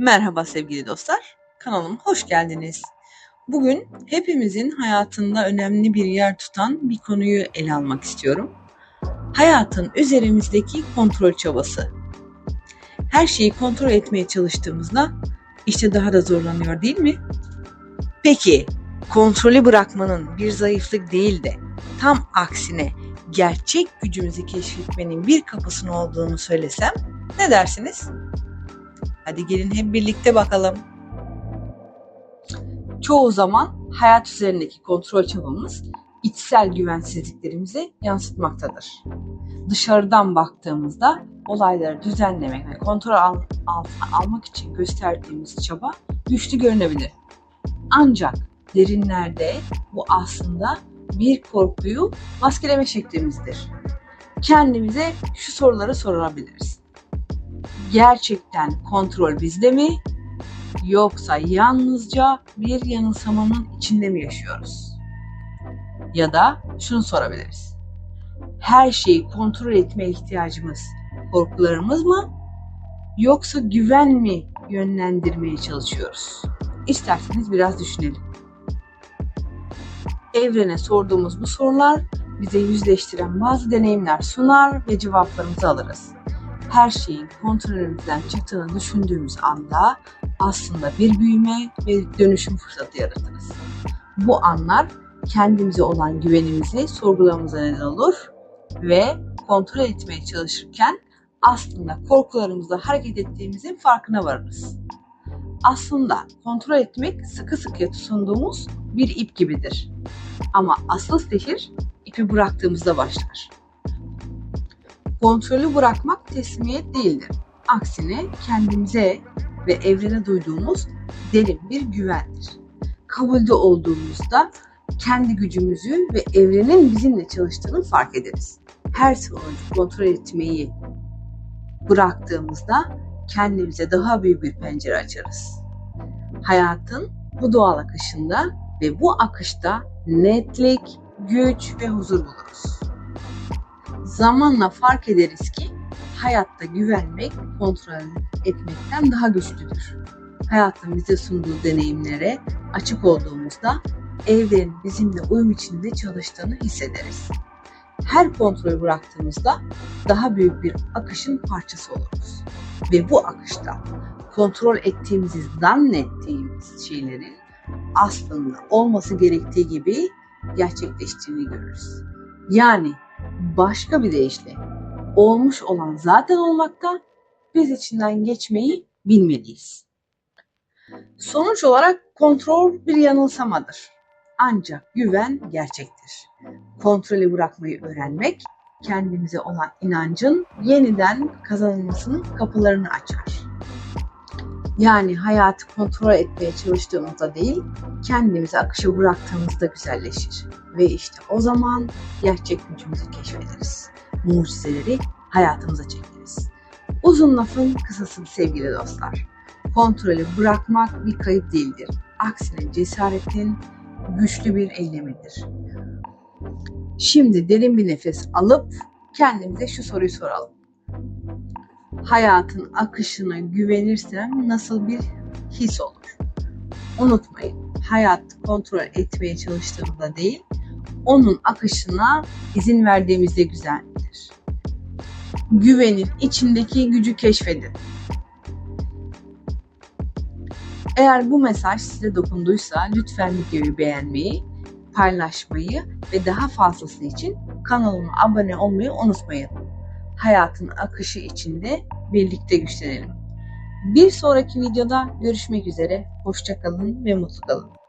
Merhaba sevgili dostlar, kanalıma hoş geldiniz. Bugün hepimizin hayatında önemli bir yer tutan bir konuyu ele almak istiyorum. Hayatın üzerimizdeki kontrol çabası. Her şeyi kontrol etmeye çalıştığımızda işte daha da zorlanıyor değil mi? Peki kontrolü bırakmanın bir zayıflık değil de tam aksine gerçek gücümüzü keşfetmenin bir kapısının olduğunu söylesem ne dersiniz? Hadi gelin hep birlikte bakalım. Çoğu zaman hayat üzerindeki kontrol çabamız içsel güvensizliklerimizi yansıtmaktadır. Dışarıdan baktığımızda olayları düzenlemek ve kontrol al- altına almak için gösterdiğimiz çaba güçlü görünebilir. Ancak derinlerde bu aslında bir korkuyu maskeleme şeklimizdir. Kendimize şu soruları sorabiliriz gerçekten kontrol bizde mi yoksa yalnızca bir yanılsamanın içinde mi yaşıyoruz? Ya da şunu sorabiliriz. Her şeyi kontrol etme ihtiyacımız korkularımız mı yoksa güven mi yönlendirmeye çalışıyoruz? İsterseniz biraz düşünelim. Evrene sorduğumuz bu sorular bize yüzleştiren bazı deneyimler sunar ve cevaplarımızı alırız her şeyin kontrolümüzden çıktığını düşündüğümüz anda aslında bir büyüme ve dönüşüm fırsatı yaratırız. Bu anlar kendimize olan güvenimizi sorgulamamıza neden olur ve kontrol etmeye çalışırken aslında korkularımızla hareket ettiğimizin farkına varırız. Aslında kontrol etmek sıkı sıkıya tutunduğumuz bir ip gibidir. Ama asıl sihir ipi bıraktığımızda başlar. Kontrolü bırakmak teslimiyet değildir. Aksine kendimize ve evrene duyduğumuz derin bir güvendir. Kabulde olduğumuzda kendi gücümüzü ve evrenin bizimle çalıştığını fark ederiz. Her sonucu kontrol etmeyi bıraktığımızda kendimize daha büyük bir pencere açarız. Hayatın bu doğal akışında ve bu akışta netlik, güç ve huzur buluruz. Zamanla fark ederiz ki hayatta güvenmek kontrol etmekten daha güçlüdür. Hayatın bize sunduğu deneyimlere açık olduğumuzda evrenin bizimle uyum içinde çalıştığını hissederiz. Her kontrolü bıraktığımızda daha büyük bir akışın parçası oluruz. Ve bu akışta kontrol ettiğimizi zannettiğimiz şeylerin aslında olması gerektiği gibi gerçekleştiğini görürüz. Yani başka bir deyişle olmuş olan zaten olmakta biz içinden geçmeyi bilmeliyiz. Sonuç olarak kontrol bir yanılsamadır. Ancak güven gerçektir. Kontrolü bırakmayı öğrenmek kendimize olan inancın yeniden kazanılmasının kapılarını açar. Yani hayatı kontrol etmeye çalıştığımızda değil, kendimizi akışa bıraktığımızda güzelleşir. Ve işte o zaman gerçek gücümüzü keşfederiz. Mucizeleri hayatımıza çekeriz. Uzun lafın kısası sevgili dostlar. Kontrolü bırakmak bir kayıp değildir. Aksine cesaretin güçlü bir eylemidir. Şimdi derin bir nefes alıp kendimize şu soruyu soralım hayatın akışına güvenirsem nasıl bir his olur? Unutmayın, hayat kontrol etmeye çalıştığımızda değil, onun akışına izin verdiğimizde güzeldir. Güvenin içindeki gücü keşfedin. Eğer bu mesaj size dokunduysa lütfen videoyu beğenmeyi, paylaşmayı ve daha fazlası için kanalıma abone olmayı unutmayın hayatın akışı içinde birlikte güçlenelim. Bir sonraki videoda görüşmek üzere. Hoşçakalın ve mutlu kalın.